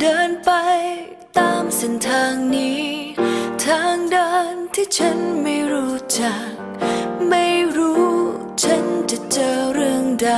เดินไปตามเส้นทางนี้ ทางเดินที่ฉันไม่รู้จัก ไม่รู้ฉันจะเจอเรื่องใด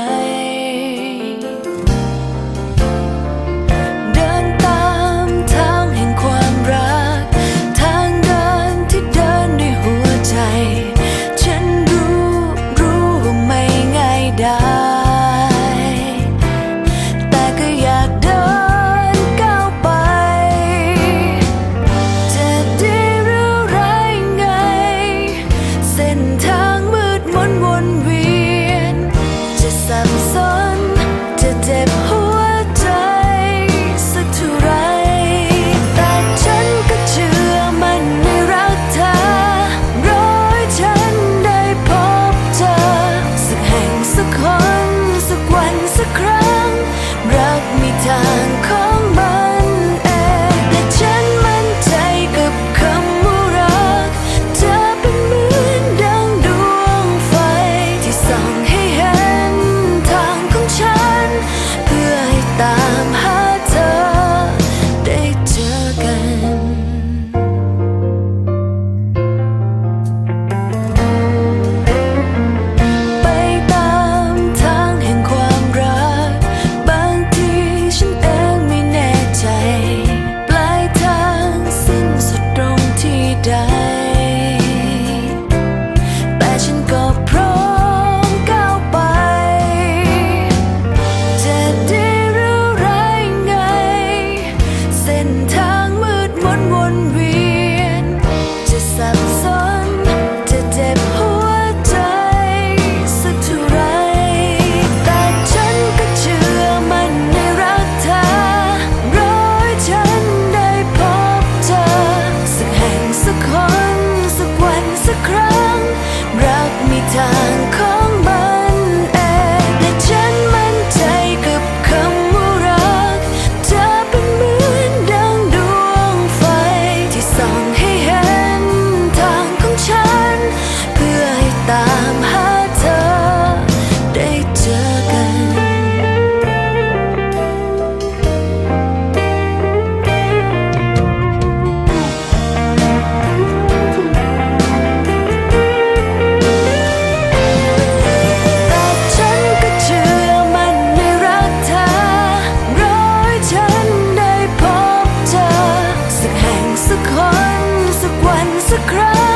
天空天堂 cry.